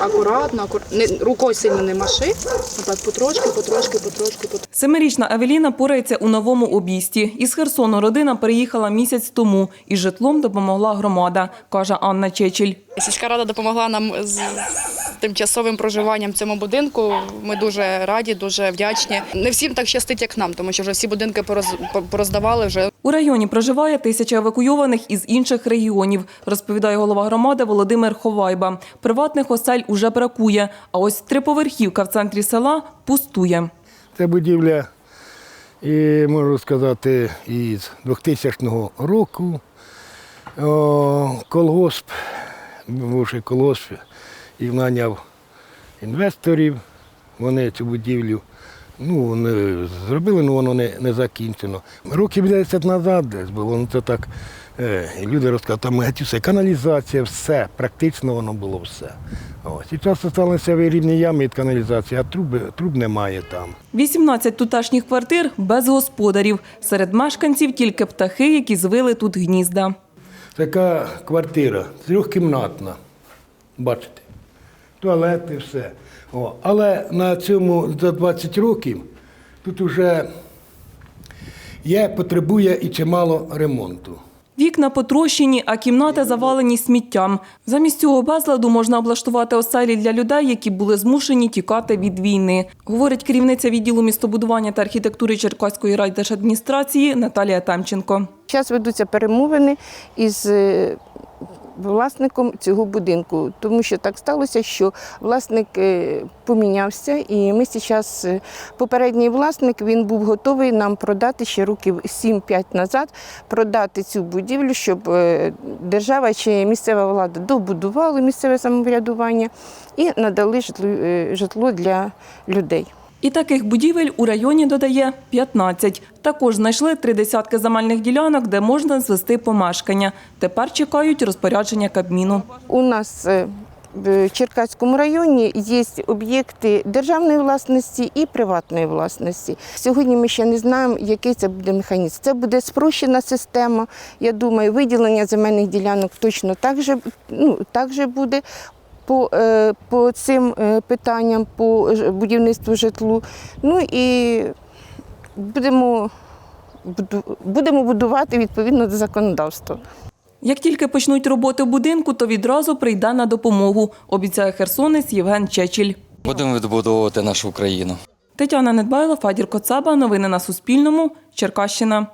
акуратно, акур... не, рукою сильно не маши. Отак потрошки, потрошки, потрошки, потрошки. Семирічна Авеліна порається у новому обійсті. Із Херсону родина переїхала місяць тому. і житлом допомогла громада, каже Анна Чечіль. Сільська рада допомогла нам з тимчасовим проживанням в цьому будинку. Ми дуже раді, дуже вдячні. Не всім так щастить, як нам, тому що вже всі будинки пороздавали вже У районі проживає тисяча евакуйованих із інших регіонів, розповідає голова громади Володимир Ховайба. Приватних осель уже бракує, а ось триповерхівка в центрі села пустує. Це будівля, і, можу сказати, із 2000 року. О, колгосп, бувший колгосп, і наняв інвесторів. Вони цю будівлю ну, вони зробили, але воно не, не закінчено. Років 10 назад десь було, ну це так. е, і люди розказали, там геть усе, каналізація, все, практично воно було все. Ось. І часто залишилися рівні ями від каналізації, а труби, труб немає там. 18 тутешніх квартир без господарів. Серед мешканців тільки птахи, які звили тут гнізда. Така квартира, трьохкімнатна. Бачите, туалет і все. О, але на цьому за 20 років тут вже є, потребує і чимало ремонту. Вікна потрощені, а кімнати завалені сміттям. Замість цього безладу можна облаштувати оселі для людей, які були змушені тікати від війни, говорить керівниця відділу містобудування та архітектури Черкаської райдержадміністрації Наталія Темченко. Зараз ведуться перемовини із е, власником цього будинку, тому що так сталося, що власник е, помінявся, і ми зараз, е, попередній власник, він був готовий нам продати ще років 7-5 назад, продати цю будівлю, щоб е, держава чи місцева влада добудували місцеве самоврядування і надали житло для людей. І таких будівель у районі додає 15. Також знайшли три десятки земельних ділянок, де можна звести помешкання. Тепер чекають розпорядження Кабміну. У нас е, в Черкаському районі є об'єкти державної власності і приватної власності. Сьогодні ми ще не знаємо, який це буде механізм. Це буде спрощена система. Я думаю, виділення земельних ділянок точно так же, ну, так же буде. По, е, по цим е, питанням, по будівництву житлу. Ну і будемо, будемо будувати відповідно до законодавства. Як тільки почнуть роботи в будинку, то відразу прийде на допомогу, обіцяє херсонець Євген Чечіль. Будемо відбудовувати нашу Україну. Тетяна Недбайло, Фадір Коцаба. Новини на Суспільному. Черкащина.